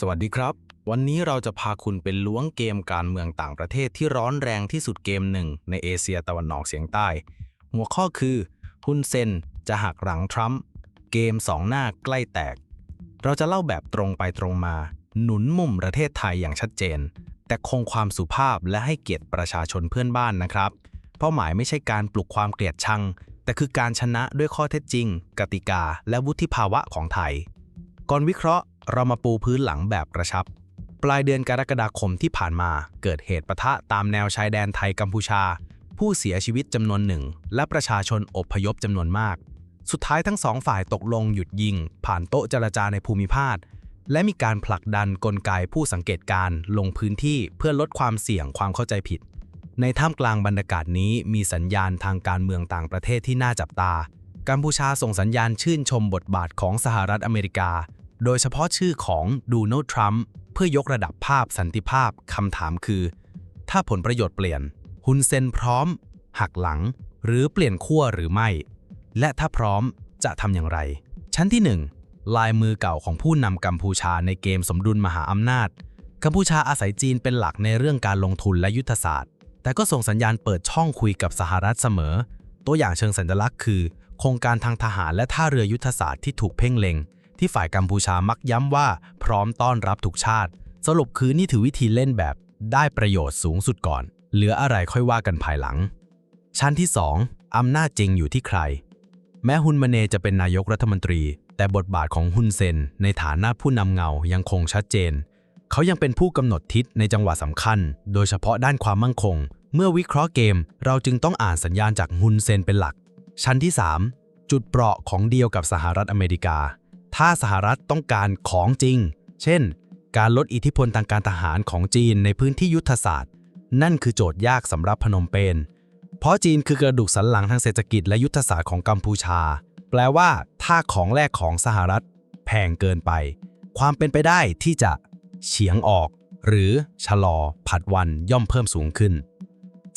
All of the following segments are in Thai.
สวัสดีครับ วันนี้เราจะพาคุณไปล้วงเกมการเมืองต่างประเทศที่ร้อนแรงที่สุดเกมหนึ่งในเอเชียตะวันออกเฉียงใต้ หัวข้อคือฮุนเซนจะหักหลังทรัมป์เกมสองหน้าใกล้แตก เราจะเล่าแบบตรงไปตรงมา หนุนมุมประเทศไทยอย่างชัดเจน แต่คงความสุภาพและให้เกียรติประชาชนเพื่อนบ้านนะครับ เป้าหมายไม่ใช่การปลุกความเกลียดชัง แต่คือการชนะด้วยข้อเท็จจริง กติกา และวุฒิภาวะของไทย ก่อนวิเคราะห์ เรามาปูพื้นหลังแบบกระชับ ปลายเดือนกรกฎาคมที่ผ่านมาเกิดเหตุปะทะตามแนวชายแดนไทยกัมพูชา ผู้เสียชีวิตจำนวนหนึ่ง และประชาชนอบพยพจำนวนมาก สุดท้ายทั้งสองฝ่ายตกลงหยุดยิง ผ่านโต๊ะเจรจาในภูมิภาคและมีการผลักดันกลไกผู้สังเกตการณ์ลงพื้นที่เพื่อลดความเสี่ยงความเข้าใจผิด ในท่ามกลางบรรยากาศนี้มีสัญญาณทางการเมืองต่างประเทศที่น่าจับตา กัมพูชาส่งสัญญาณชื่นชมบทบาทของสหรัฐอเมริกา โดยเฉพาะชื่อของดูนัลด์ทรัมป์เพื่อยกระดับภาพสันติภาพคำถามคือ ถ้าผลประโยชน์เปลี่ยน ฮุนเซนพร้อม หักหลัง หรือเปลี่ยนขั้วหรือไม่ และถ้าพร้อมจะทำอย่างไร ชั้นที่ 1 ลายมือเก่าของผู้นำกัมพูชาในเกมสมดุลมหาอำนาจ กัมพูชาอาศัยจีนเป็นหลักในเรื่องการลงทุนและยุทธศาสตร์ แต่ก็ส่งสัญญาณเปิดช่องคุยกับสหรัฐเสมอ ตัวอย่างเชิงสัญลักษณ์คือ โครงการทางทหารและท่าเรือยุทธศาสตร์ที่ถูกเพ่งเล็ง ที่ฝ่ายกัมพูชามักย้ำว่าพร้อมต้อนรับทุกชาติ สรุปคือนี่ถือวิธีเล่นแบบ ได้ประโยชน์สูงสุดก่อน เหลืออะไรค่อยว่ากันภายหลัง ชั้นที่ 2 อำนาจจริงอยู่ที่ใคร แม้ฮุนมาเนจะเป็นนายกรัฐมนตรี แต่บทบาทของฮุนเซน ในฐานะผู้นำเงายังคงชัดเจน เขายังเป็นผู้กำหนดทิศในจังหวะสำคัญ โดยเฉพาะด้านความมั่นคง เมื่อวิเคราะห์เกม เราจึงต้องอ่านสัญญาณจากฮุนเซนเป็นหลัก ชั้นที่ 3 จุดเปราะของเดียวกับสหรัฐอเมริกา ถ้าสหรัฐต้องการของจริง เช่น การลดอิทธิพลทางการทหารของจีนในพื้นที่ยุทธศาสตร์ นั่นคือโจทย์ยากสำหรับพนมเปญ เพราะจีนคือกระดูกสันหลังทางเศรษฐกิจและยุทธศาสตร์ของกัมพูชา แปลว่า ถ้าของแรกของสหรัฐ แพงเกินไป ความเป็นไปได้ที่จะเฉียงออก หรือชะลอ ผัดวันย่อมเพิ่มสูงขึ้น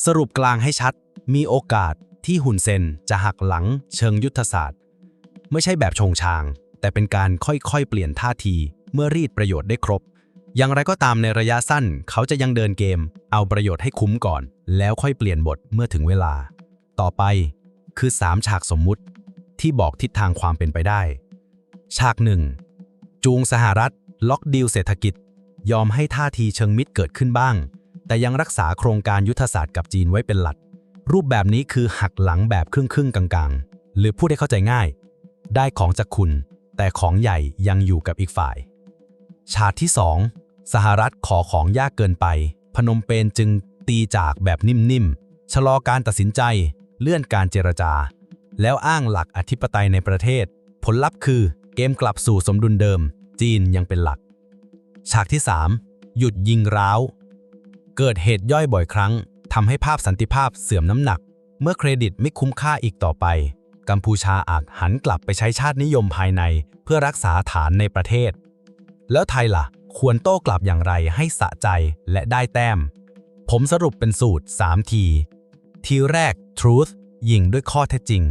สรุปกลางให้ชัด มีโอกาสที่หุนเซนจะหักหลังเชิงยุทธศาสตร์ ไม่ใช่แบบชงชาง แต่เป็นการค่อยๆ เปลี่ยนท่าทีเมื่อรีดประโยชน์ได้ครบ อย่างไรก็ตามในระยะสั้น เขาจะยังเดินเกม เอาประโยชน์ให้คุ้มก่อน แล้วค่อยเปลี่ยนบทเมื่อถึงเวลา ต่อไปคือ 3 ฉากสมมุติที่บอกทิศทางความเป็นไปได้ ฉากหนึ่งจูงสหรัฐ ล็อกดีลเศรษฐกิจ ยอมให้ท่าทีเชิงมิตรเกิดขึ้นบ้าง แต่ยังรักษาโครงการยุทธศาสตร์กับจีนไว้เป็นหลัก รูปแบบนี้คือหักหลังแบบครึ่งๆกลางๆ หรือพูดให้เข้าใจง่าย ได้ของจากคุณ แต่ของใหญ่ยังอยู่กับอีกฝ่าย ฉากที่ 2 สหรัฐขอของยากเกินไป พนมเปญจึงตีจากแบบนิ่มๆ ชะลอการตัดสินใจ เลื่อนการเจรจา แล้วอ้างหลักอธิปไตยในประเทศ ผลลัพธ์คือเกมกลับสู่สมดุลเดิม จีนยังเป็นหลัก ฉากที่ 3 หยุดยิงร้าว เกิดเหตุย่อยบ่อยครั้งทำให้ภาพสันติภาพเสื่อมน้ำหนัก เมื่อเครดิตไม่คุ้มค่าอีกต่อไป กัมพูชาอาจหันกลับไปใช้ชาตินิยมภายใน เพื่อรักษาฐานในประเทศ แล้วไทยล่ะ ควรโต้กลับอย่างไรให้สะใจและได้แต้ม ผมสรุปเป็นสูตร 3 ที ทีแรก truth ยิงด้วยข้อเท็จจริง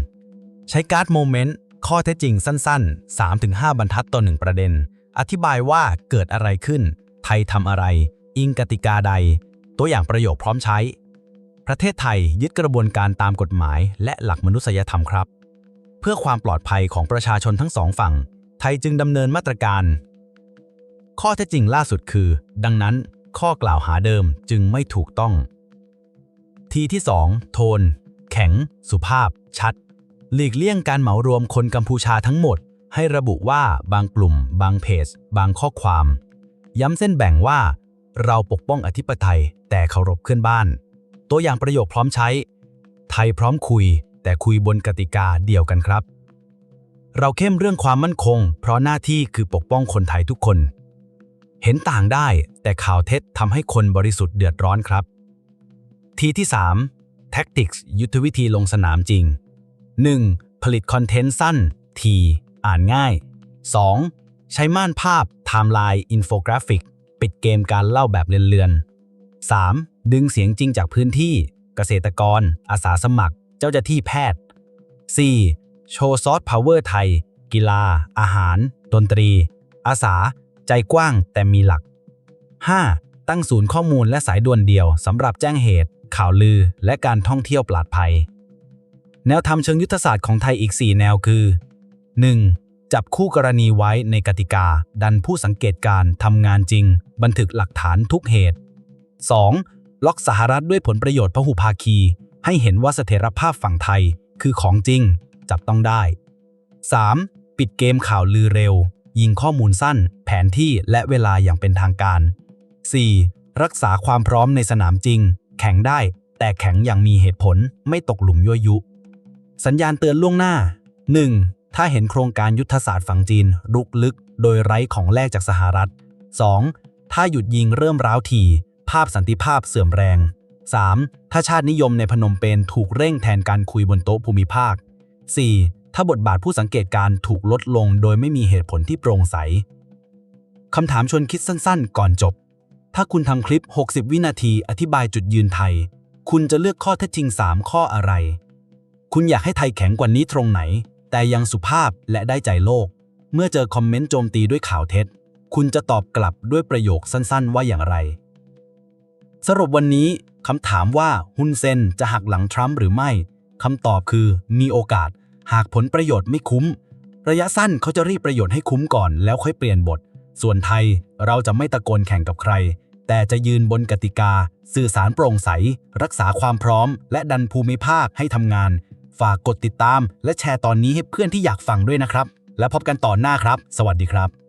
ใช้การ์ดโมเมนต์ข้อเท็จจริงสั้น ๆ 3-5 บรรทัดต่อหนึ่งประเด็น อธิบายว่าเกิดอะไรขึ้น ไทยทำอะไร อิงกติกาใด ตัวอย่างประโยคพร้อมใช้ ประเทศไทยยึดกระบวนการตามกฎหมายและหลักมนุษยธรรมครับ เพื่อความปลอดภัยของประชาชนทั้งสองฝั่ง ไทยจึงดำเนินมาตรการ ข้อเท็จจริงล่าสุดคือ ดังนั้นข้อกล่าวหาเดิมจึงไม่ถูกต้อง ทีที่ 2 โทน แข็ง สุภาพ ชัด หลีกเลี่ยงการเหมารวมคนกัมพูชาทั้งหมด ให้ระบุว่าบางกลุ่ม บางเพจ บางข้อความ ย้ำเส้นแบ่งว่า เราปกป้องอธิปไตยแต่เคารพเพื่อนบ้าน ตัวอย่างประโยคพร้อมใช้ ไทยพร้อมคุย แต่คุยบนกติกาเดียวกันครับ เราเข้มเรื่องความมั่นคง เพราะหน้าที่คือปกป้องคนไทยทุกคน เห็นต่างได้ แต่ข่าวเท็จทำให้คนบริสุทธิ์เดือดร้อนครับ ทีที่ 3 Tactics ยุทธวิธีลงสนามจริง 1. ผลิตคอนเทนต์สั้น ที อ่านง่าย 2. ใช้ม่านภาพไทม์ไลน์อินโฟกราฟิก ปิดเกมการเล่าแบบเลือนๆ 3. ดึงเสียงจริงจากพื้นที่ เกษตรกร อาสาสมัคร เจ้าหน้าที่แพทย์ 4. โชว์ซอฟต์พาวเวอร์ไทย กีฬา อาหาร ดนตรี อาสา ใจกว้างแต่มีหลัก 5. ตั้งศูนย์ข้อมูลและสายด่วนเดียวสำหรับแจ้งเหตุ ข่าวลือ และการท่องเที่ยวปลอดภัย แนวทำเชิงยุทธศาสตร์ของไทยอีก 4 แนวคือ 1. จับคู่กรณีไว้ในกติกา ดันผู้สังเกตการณ์ทำงานจริง บันทึกหลักฐานทุกเหตุ 2. ล็อกสหรัฐด้วยผลประโยชน์พหุภาคี ให้เห็นว่าเสถียรภาพฝั่งไทยคือของจริง จับต้องได้ 3. ปิดเกมข่าวลือเร็ว ยิงข้อมูลสั้น แผนที่และเวลาอย่างเป็นทางการ 4. รักษาความพร้อมในสนามจริง แข็งได้ แต่แข็งอย่างมีเหตุผลไม่ตกหลุมยั่วยุ สัญญาณเตือนล่วงหน้า 1. ถ้าเห็นโครงการยุทธศาสตร์ฝั่งจีน รุกลึก โดยไร้ของแลกจากสหรัฐ 2. ถ้าหยุดยิงเริ่มร้าวถี่ภาพสันติภาพเสื่อมแรง 3. ถ้าชาตินิยมในพนมเปญถูกเร่งแทนการคุยบนโต๊ะภูมิภาค 4. ถ้าบทบาทผู้สังเกตการณ์ถูกลดลงโดยไม่มีเหตุผลที่โปร่งใส คำถามชวนคิดสั้นๆ ก่อนจบ ถ้าคุณทำคลิป 60 วินาทีอธิบายจุดยืนไทย คุณจะเลือกข้อเท็จจริง 3 ข้ออะไร คุณอยากให้ไทยแข็งกว่านี้ตรงไหน แต่ยังสุภาพและได้ใจโลก เมื่อเจอคอมเมนต์โจมตีด้วยข่าวเท็จ คุณจะตอบกลับด้วยประโยคสั้นๆ ว่าอย่างไร สรุปวันนี้ คำถามว่าฮุนเซนจะหักหลังทรัมป์หรือไม่คำตอบคือมีโอกาส หากผลประโยชน์ไม่คุ้ม ระยะสั้นเขาจะรีบประโยชน์ให้คุ้มก่อนแล้วค่อยเปลี่ยนบท ส่วนไทยเราจะไม่ตะโกนแข่งกับใคร แต่จะยืนบนกติกา สื่อสารโปร่งใส รักษาความพร้อม และดันภูมิภาคให้ทำงาน ฝากกดติดตาม และแชร์ตอนนี้ให้เพื่อนที่อยากฟังด้วยนะครับ แล้วพบกันต่อนหน้าครับ สวัสดีครับ